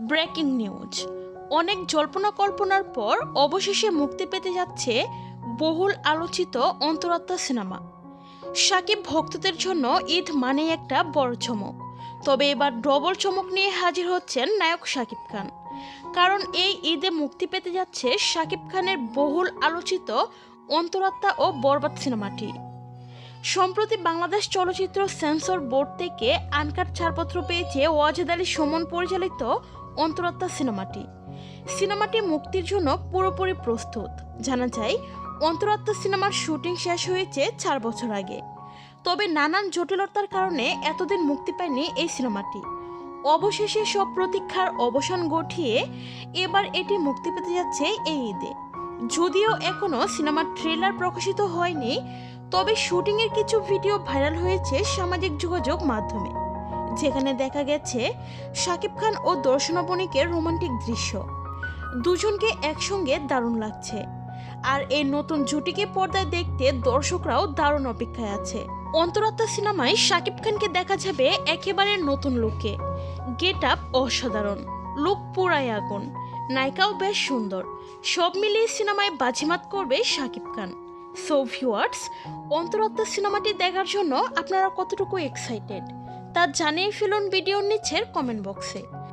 Breaking news. অনেক জল্পনা কল্পনার পর অবশেষে মুক্তি পেতে যাচ্ছে বহুল আলোচিত অন্তরাত্মা সিনেমা। সাকিব ভক্তদের জন্য ঈদ মানেই একটা বড় চমক। তবে এবার ডবল চমক নিয়ে হাজির হচ্ছেন নায়ক শাকিব খান। কারণ এই ঈদে মুক্তি পেতে যাচ্ছে শাকিব খানের বহুল আলোচিত অন্তরাত্মা ও বরবাদ সিনেমাটি। সম্প্রতি বাংলাদেশ চলচ্চিত্র সেন্সর বোর্ড থেকে আনকাট ছাড়পত্র পেয়েছে ওয়াজেদ আলী সুমন পরিচালিত অন্তরাত্মা সিনেমাটি। সিনেমাটি মুক্তির জন্য পুরোপুরি প্রস্তুত। জানা যায়, অন্তরাত্মা সিনেমার শুটিং শেষ হয়েছে চার বছর আগে। তবে নানান জটিলতার কারণে এতদিন মুক্তি পায়নি এই সিনেমাটি। অবশেষে সব প্রতীক্ষার অবসান ঘটিয়ে এবার এটি মুক্তি পেতে যাচ্ছে এই ঈদে। যদিও এখনও সিনেমার ট্রেলার প্রকাশিত হয়নি তবে শুটিংয়ের কিছু ভিডিও ভাইরাল হয়েছে সামাজিক যোগাযোগ মাধ্যমে, যেখানে দেখা গেছে শাকিব খান ও দর্শনা বণিকের রোমান্টিক দৃশ্য। দুজনকে একসঙ্গে দারুণ লাগছে। আর এই নতুন জুটিকে পর্দায় দেখতে দর্শকরাও দারুণ অপেক্ষায় আছে। অন্তরাত্মা সিনেমায় শাকিব খানকে দেখা যাবে একেবারে নতুন লুকে। গেট আপ অসাধারণ, লুক পুরাই আগুন, নায়িকাও বেশ সুন্দর। সব মিলিয়ে সিনেমায় বাজিমাত করবে শাকিব খান। সো ভিউয়ার্স অন্তরাত্মা সিনেমাটি দেখার জন্য আপনারা কতটুকু এক্সাইটেড তা জানিয়ে ফেলুন ভিডিওর নিচের কমেন্ট বক্সে